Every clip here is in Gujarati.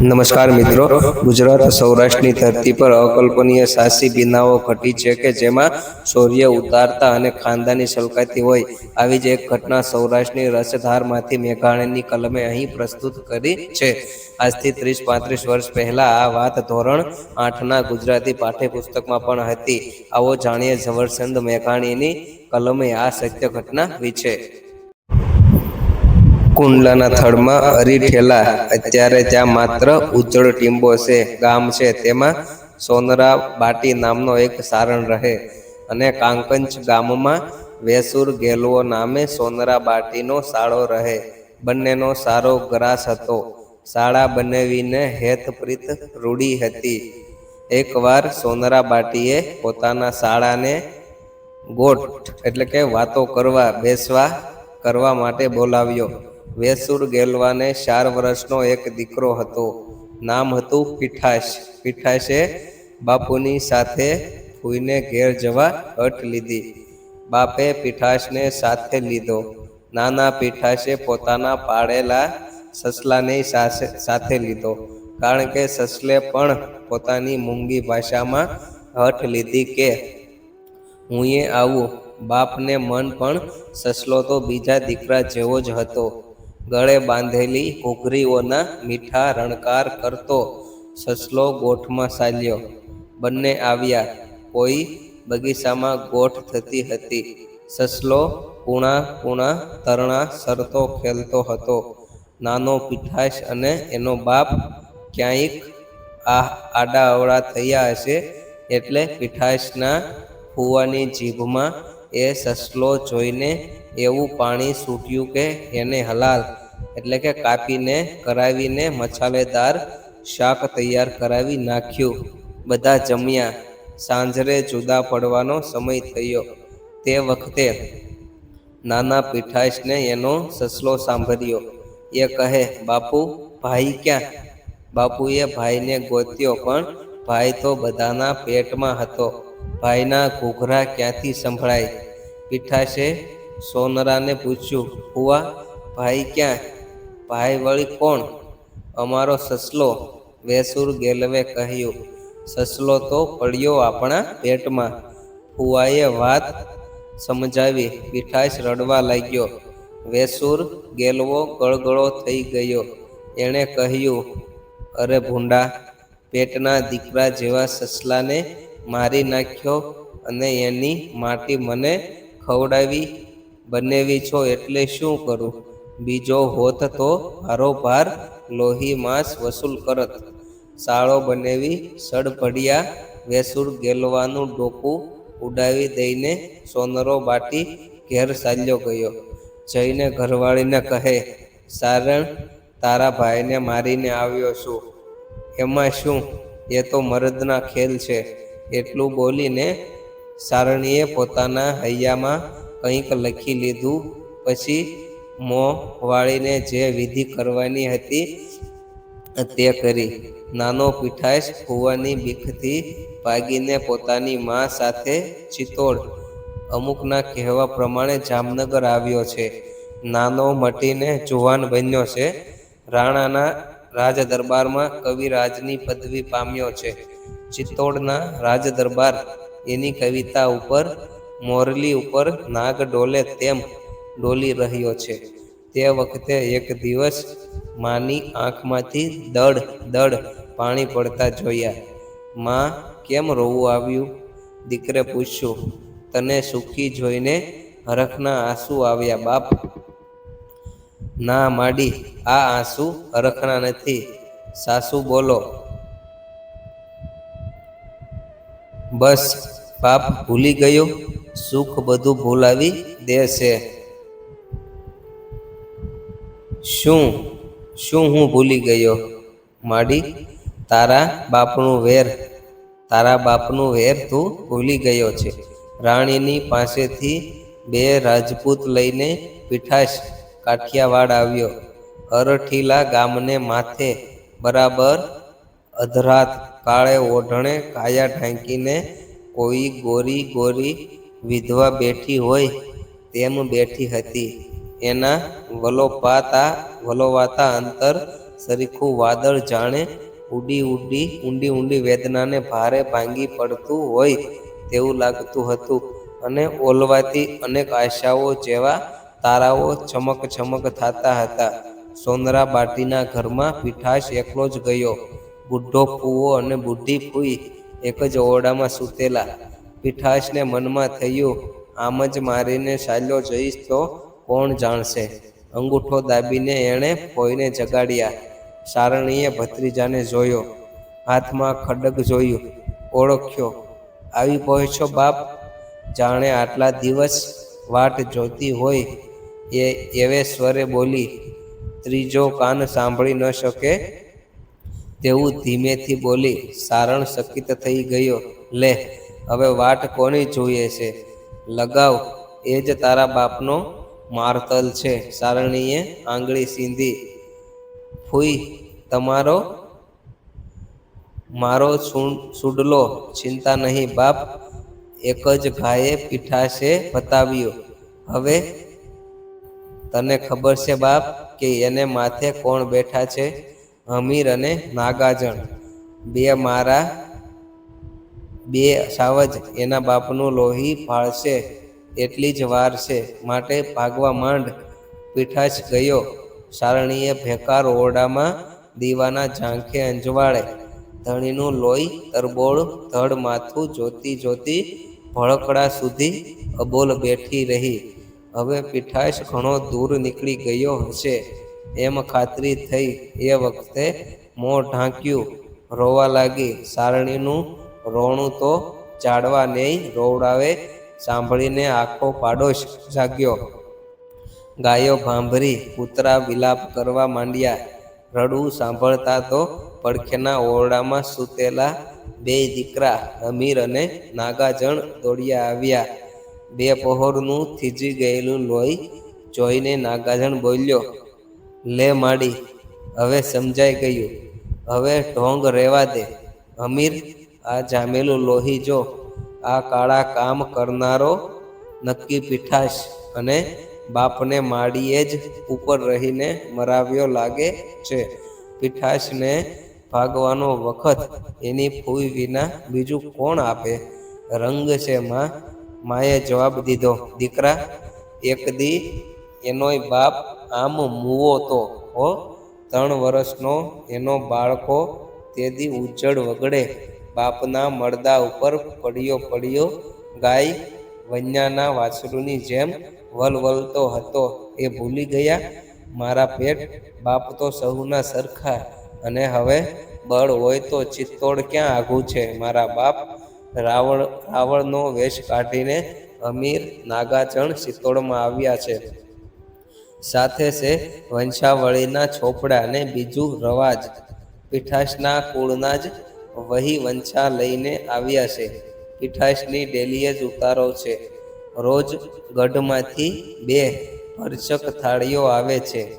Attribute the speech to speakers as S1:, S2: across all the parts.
S1: નમસ્કાર મિત્રો. ગુજરાત સૌરાષ્ટ્રની ધરતી પર અકલ્પનીય સાહસી બિનાઓ ઘટી છે કે જેમાં શૌર્ય ઉતારતા અને ખાનદાની સલકાતી હોય, આવી જ એક ઘટના સૌરાષ્ટ્રની રસધારમાંથી મેઘાણીની કલમે અહીં પ્રસ્તુત કરી છે. આજથી ત્રીસ પાંત્રીસ વર્ષ પહેલાં આ વાત ધોરણ આઠના ગુજરાતી પાઠ્યપુસ્તકમાં પણ હતી. આવો જાણીએ ઝવરચંદ મેઘાણીની કલમે આ સત્ય ઘટના વિશે કુંડલાના થડમાં અરીઠેલા અત્યારે ત્યાં માત્ર ઉજ્જડ ટીંબો છે, ગામ છે, તેમાં સોનરા બાટી નામનો એક સારણ રહે અને કાંકંચ ગામમાં વેસુર ગેલવો નામે સોનરા બાટીનો શાળો રહે. બંનેનો સારો ગ્રાસ હતો. શાળા બનાવીને હેતપ્રીત રૂડી હતી. એકવાર સોનરા બાટીએ પોતાના શાળાને ગોઠ, એટલે કે વાતો કરવા, બેસવા કરવા માટે બોલાવ્યો. વેસુર ગેલવાને ચાર વર્ષનો એક દીકરો હતો. નામ હતું પીઠાશ. પીઠાશે બાપુની સાથે ફૂઈને ઘેર જવા અટ લીધી. બાપે પીઠાશને સાથે લીધો. નાના પીઠાશે પોતાના પાળેલા સસલાને સાસે- સાથે લીધો. કારણ કે સસલે પણ પોતાની મૂંગી ભાષામાં હઠ લીધી કે હું એ આવું. બાપને મન પણ સસલો તો બીજા દીકરા જેવો જ હતો. ગળે બાંધેલી ઘૂઘરીઓના મીઠા રણકાર કરતો સસલો ગોઠમાં ચાલ્યો. બંને આવ્યા. કોઈ બગીચામાં ગોઠ થતી હતી. સસલો પૂણા પૂણા તરણા સરતો ખેલતો હતો. નાનો પીઠાશ અને એનો બાપ ક્યાંક આ આડા અવળા થયા હશે એટલે પીઠાશના ફૂવાની જીભમાં એ સસલો જોઈને એવું પાણી છૂટ્યું કે એને હલાલ, એટલે કે કાપીને કરાવીને મસાલેદાર શાક તૈયાર કરાવી નાખ્યું. બધા જમ્યા. સાંજરે જુદા પડવાનો સમય થયો. તે વખતે નાના પીઠાશને એનો સસલો સાંભળ્યો. એ કહે, બાપુ, ભાઈ ક્યાં? બાપુએ ભાઈને ગોત્યો, પણ ભાઈ તો બધાના પેટમાં હતો. ભાઈના ઘૂઘરા ક્યાંથી સંભળાય? પીઠાશે સોનરાને પૂછ્યું ફુવા ભાઈ ક્યાં? ભાઈ વળી કોણ? અમારો સસલો, વેસુર ગેલવે કહ્યું. સસલો તો પડ્યો આપણા પેટમાં. ફુવાએ વાત સમજાવી. પીઠાશ રડવા લાગ્યો. વેસુર ગેલવો ગળગળો થઈ ગયો. એણે કહ્યું, અરે ભૂંડા, પેટના દીકરા જેવા સસલાને મારી નાખ્યો અને એની માટી મને ખવડાવી બનેવી છો એટલે શું કરું? બીજો હોત તો ભારોભાર લોહી માંસ વસૂલ કરત. સાળો બનેવી સડભડિયા વેસુર ગેલવાનું ડોકું ઉડાવી દઈને સોનરો બાટી ઘેર ચાલ્યો ગયો. જઈને ઘરવાળીને કહે, સારણ, તારા ભાઈને મારીને આવ્યો છું. એમાં શું? એ તો મરદના ખેલ છે. એટલું બોલીને સારણીએ પોતાના હૈયામાં કંઈક લખી લીધું. પછી મોં વાળીને જે વિધિ કરવાની હતી તે કરી. નાનો પીઠાઈશ ફૂવાની બીકથી ભાગીને પોતાની મા સાથે ચિત્તોડ અમુકના કહેવા પ્રમાણે જામનગર આવ્યો છે. નાનો મટીને જુવાન બન્યો છે. રાણાના રાજદરબારમાં કવિરાજની પદવી પામ્યો છે. ચિત્તોડના રાજદરબાર એની કવિતા ઉપર મોરલી ઉપર નાગ ડોલે તેમ ડોલી રહ્યો છે. તે વખતે એક દિવસ માની આંખમાંથી દડ દડ પાણી પડતા જોયા. માં, કેમ રોવું આવ્યું? દીકરે પૂછ્યું. તને સુખી જોઈને હરખના આંસુ આવ્યા, બાપ. ના, માડી, આ આંસુ હરખના નથી. સાસુ, બોલો. બસ, બાપ ભૂલી ગયો. સુખ બધું ભૂલાવી દેશે શું શું હું ભૂલી ગયો? માડી, તારા બાપનું વેર, તારા બાપનું વેર તું ભૂલી ગયો છે. રાણીની પાસેથી બે રાજપૂત લઈને પીઠાશ કાઠિયાવાડ આવ્યો. અરઠીલા ગામને માથે બરાબર અધરાત કાળે ઓઢણે કાયા ઢાંકીને કોઈ ગોરી ગોરી વિધવા બેઠી હોય તેમ બેઠી હતી. એના વલોપાતા વલોવાતા અંતર સરીખું વાદળ જાણે ઉડી ઉડી ઊંડી ઊંડી વેદનાને ભારે ભાંગી પડતું હોય તેવું લાગતું હતું અને ઓલવાતી અનેક આશાઓ જેવા તારાઓ ચમક ચમક થતા હતા. સોનરા બાટીના ઘરમાં પીઠાશ એકલો જ ગયો. બુઢો ફૂવો અને બુઢી ફૂઈ એક જ ઓરડામાં સૂતેલા. પીઠાશને મનમાં થયું, આમ જ મારીને ચાલ્યો જઈશ તો કોણ જાણશે? અંગૂઠો દાબીને એણે કોઈને જગાડ્યા. સારણીએ ભત્રીજાને જોયો. હાથમાં ખડગ જોયું. ઓળખ્યો, આવી પહોંચ્યો બાપ. જાણે આટલા દિવસ વાટ જોતી હોય એ એવે સ્વરે બોલી, ત્રીજો કાન સાંભળી ન શકે. તેવું ધીમેથી બોલી સારણ સકિત થઈ ગયો. લે હવે વાટ કોની જોઈએ છે? લગાવ, એ જ તારા બાપનો મારતલ છે, સારણીએ આંગળી સીંધી. ફૂઈ, તમારો મારો સુડલો, ચિંતા નહીં બાપ, એક જ ભાઈએ પીઠાશે બતાવ્યો. હવે તને ખબર છે બાપ કે એને માથે કોણ બેઠા છે? હમીર અને નાગાજણ. બે મારા બે સાવજ એના બાપનું લોહી ફાળશે, એટલી જ વાર છે માટે ભાગવા માંડ પીઠાશ ગયો. સારણીએ ભેકાર ઓરડામાં દીવાના ઝાંખે અંજવાળે ધણીનું લોહી, તરબોળ, ધડ માથું જોતી જોતી ભળકડા સુધી અબોલ બેઠી રહી. હવે પીઠાશ ઘણો દૂર નીકળી ગયો હશે. એમ ખાતરી થઈ એ વખતે મોં ઢાંક્યું. રોવા લાગી. સારણીનું રોણું તો ચાડવા નહીં રોવડાવે સાંભળીને આખો પાડોશ જાગ્યો. ગાયો ભાંભરી કૂતરા વિલાપ કરવા માંડ્યા. રડવું સાંભળતા તો પડખેના ઓરડામાં સૂતેલા બે દીકરા અમીર અને નાગાજણ દોડ્યા આવ્યા. બે પહોરનું થીજી ગયેલું લોહી જોઈને નાગાજણ બોલ્યો, લે માડી, હવે સમજાઈ ગયું. હવે ઢોંગ રહેવા દે. અમીર આ જામેલું લોહી જો આ કાળા કામ કરનારો નક્કી પીઠાશ અને બાપને માડીએ જ ઉપર રહીને મરાવ્યો લાગે છે. પીઠાશને ભાગવાનો વખત એની ફૂઈ વિના બીજું કોણ આપે? રંગ છે માં. માએ જવાબ દીધો, દીકરા, એક દી એનોય બાપ આમ મૂવો તો, હો. ત્રણ વર્ષનો એનો બાળકો તે દી ઉજ્જડ વગડે બાપના મળદા ઉપર પડ્યો પડ્યો ગાય વન્યાના વાછરૂની જેમ વલવલતો હતો. એ ભૂલી ગયા, મારા પેટ બાપ તો સહુના સરખા અને હવે બળ હોય તો ચિત્તોડ ક્યાં આઘું છે? મારા બાપ રાવણ રાવણનો વેશ કાઢીને અમીર નાગાચણ ચિત્તોડમાં આવ્યા છે. સાથે છે વંશાવળીના છોપડા અને બીજું રવાજ. પીઠાશના કુળના જ વહી વંશા લઈને આવ્યા છે. પીઠાશની ડેલીએ જ ઉતારો છે. રોજ ગઢમાંથી બે ભરચક થાળીઓ આવે છે.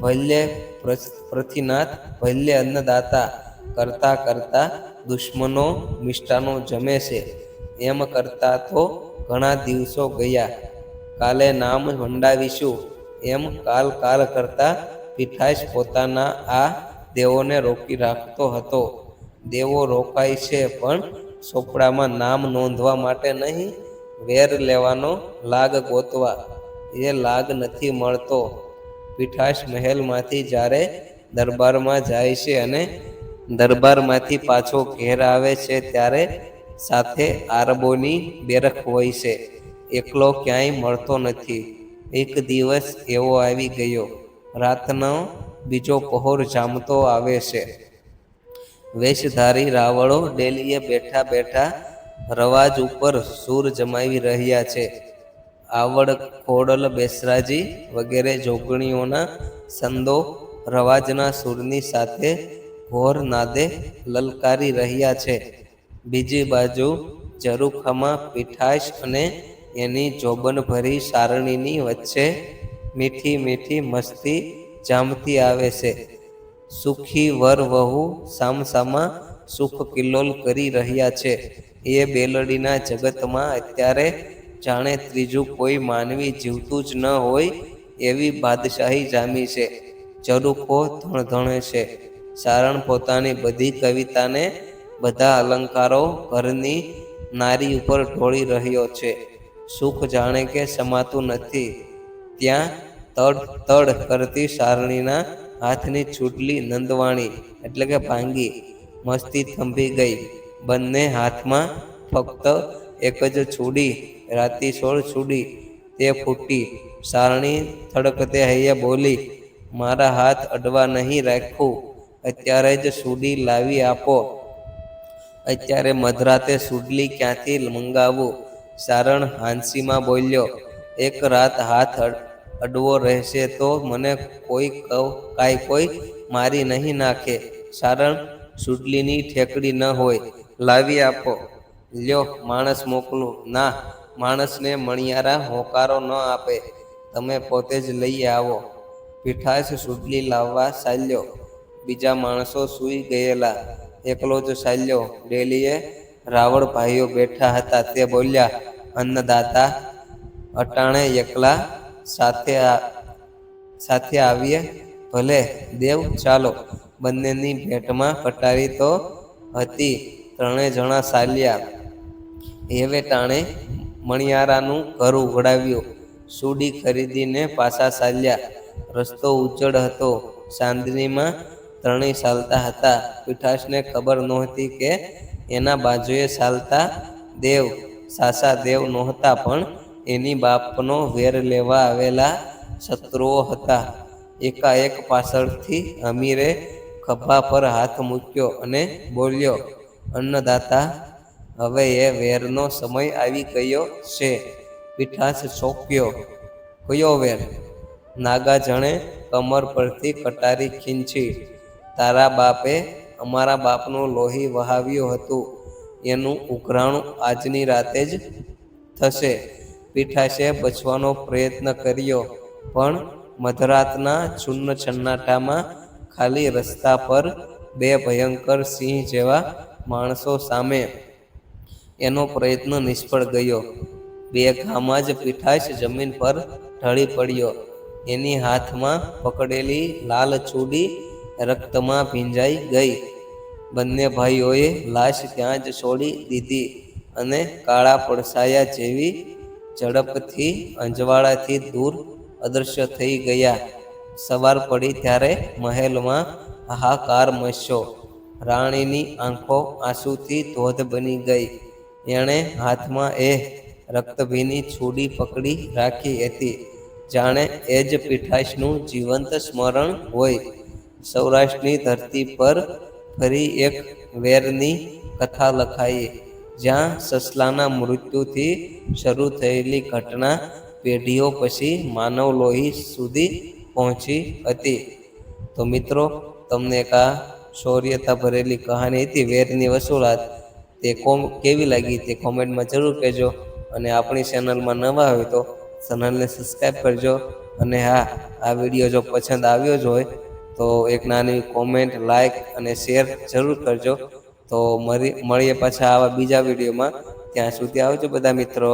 S1: ભલ્ય પ્રતિનાથ ભલ્ય અન્નદાતા કરતા કરતા દુશ્મનો મિષ્ટાનો જમે છે. એમ કરતા તો ઘણા દિવસો ગયા. કાલે નામ વંડાવીશું એમ કાલ કાલ કરતા પીઠાશ પોતાના આ દેવોને રોકી રાખતો હતો. દેવો રોકાય છે, પણ ચોપડામાં નામ નોંધવા માટે નહીં, વેર લેવાનો લાગ ગોતવા. એ લાગ નથી મળતો. પીઠાશ મહેલમાંથી જ્યારે દરબારમાં જાય છે અને દરબારમાંથી પાછો ઘેર આવે છે, ત્યારે સાથે આરબોની બેરખ હોય છે. એકલો ક્યાંય મળતો નથી. એક દિવસ એવો આવી ગયો. રાતનો બીજો પહોર જામતો આવે છે. વેશધારી રાવળો ડેલીએ બેઠા બેઠા રવાજ ઉપર સૂર જમાવી રહ્યા છે. આવડ ખોડલ બેસરાજી વગેરે જોગણીઓના સંદો રવાજના સૂરની સાથે ઘોર નાદે લલકારી રહ્યા છે. બીજી બાજુ ઝરૂખામાં પીઠાશ અને એની જોબનભરી સારણીની વચ્ચે મીઠી મીઠી મસ્તી જામતી આવે છે. સુખી વર વહુ સામસામા સુખ કિલ્લોલ કરી રહ્યા છે. એ બેલડીના જગતમાં અત્યારે જાણે ત્રીજું કોઈ માનવી જીવતું જ ન હોય એવી બાદશાહી જામી છે. ચરુખો ધણધણે છે. સારણ પોતાની બધી કવિતાને બધા અલંકારો ઘરની નારી ઉપર ઢોળી રહ્યો છે. સુખ જાણે કે સમાતું નથી. ત્યાં તડ તડ કરતી સારણીના હાથની છૂટલી નંદવાણી એટલે કે ભાંગી મસ્તી થંભી ગઈ. બંને હાથમાં ફક્ત એક જ છૂડી, રાતી સોળ છૂડી, તે ફૂટી. સારણી થડકતે હૈયે બોલી, મારા હાથ અડવા નહીં રાખું અત્યારે જ સુડી લાવી આપો. અત્યારે મધરાતે સુડલી ક્યાંથી મંગાવું? સારણ હાંસીમાં બોલ્યો, એક રાત હાથ અડવો રહેશે તો મને કોઈ કાંઈ કોઈ મારી નહીં નાખે. સારણ સુડલીની ઠેકડી ન હોય. લાવી આપો. લ્યો, માણસ મોકલું. ના, માણસને મણિયારા હોકારો ન આપે. તમે પોતે જ લઈ આવો. પીઠાશ સુડલી લાવવા ચાલ્યો. બીજા માણસો સૂઈ ગયેલા. એકલો જ ચાલ્યો. ડેલીએ રાવળ ભાઈઓ બેઠા હતા. તે બોલ્યા, અન્નદાતા, અટાણે એકલા સાથે સાથે આવીએ. ભલે, દેવ, ચાલો. બંનેની ભેટમાં પટારી તો હતી. ત્રણે જણા ચાલ્યા હેવે ટાણે મણિયારાનું ઘર ઉઘડાવ્યું. સુડી ખરીદીને પાછા ચાલ્યા રસ્તો ઉજ્જડ હતો. ચાંદનીમાં ત્રણેય ચાલતા હતા. પીઠાસને ખબર નહોતી કે એના બાજુએ ચાલતા દેવ. સાસા દેવ નહોતા પણ એની બાપનો વેર લેવા આવેલા શત્રુઓ હતા. એકાએક પાછળથી અમીરે ખભા પર હાથ મૂક્યો અને બોલ્યો, અન્નદાતા, હવે એ વેરનો સમય આવી ગયો છે. પીઠાસ ચોક્યો કયો વેર? નાગા જણે કમર પરથી કટારી ખીંચી, તારા બાપે અમારા બાપનું લોહી વહાવ્યું હતું. એનું ઉઘરાણું આજની રાતે જ થશે. પીઠાશે બચવાનો પ્રયત્ન કર્યો. પણ મધરાતના ચૂર્ણ છન્નાટામાં ખાલી રસ્તા પર બે ભયંકર સિંહ જેવા માણસો સામે એનો પ્રયત્ન નિષ્ફળ ગયો. બે ઘામાં જ પીઠાશ જમીન પર ઢળી પડ્યો. એની હાથમાં પકડેલી લાલ ચૂડી રક્તમાં ભીંજાઈ ગઈ. બંને ભાઈઓએ લાશ ત્યાં જ છોડી દીધી અને કાળા પડસાયા જેવી ઝડપથી, અંજવાળાથી દૂર અદૃશ્ય થઈ ગયા. સવાર પડી ત્યારે મહેલમાં હાહાકાર મચ્યો. રાણીની આંખો આંસુથી ધોધ બની ગઈ. એણે હાથમાં એ રક્તભીની છૂડી પકડી રાખી હતી. જાણે એ જ પીઠાશનું જીવંત સ્મરણ હોય. સૌરાષ્ટ્રની ધરતી પર ફરી એક વેરની કથા લખાઈ. જ્યાં સસલાના મૃત્યુથી શરૂ થયેલી ઘટના પેઢીઓ પછી માનવ લોહી સુધી પહોંચી હતી. તો મિત્રો, તમને એક આ શૌર્યતા ભરેલી કહાની હતી, વેરની વસૂલાત. તે કોમ, કેવી લાગી તે કોમેન્ટમાં જરૂર કહેજો અને આપણી ચેનલમાં નવા હોય તો ચેનલને સબસ્ક્રાઈબ કરજો. અને હા, આ વીડિયો જો પસંદ આવ્યો જ હોય તો એક નાની કોમેન્ટ લાઈક અને શેર જરૂર કરજો. તો મળી મળીએ પાછા આવા બીજા વિડીયોમાં. ત્યાં સુધી આવજો બધા મિત્રો.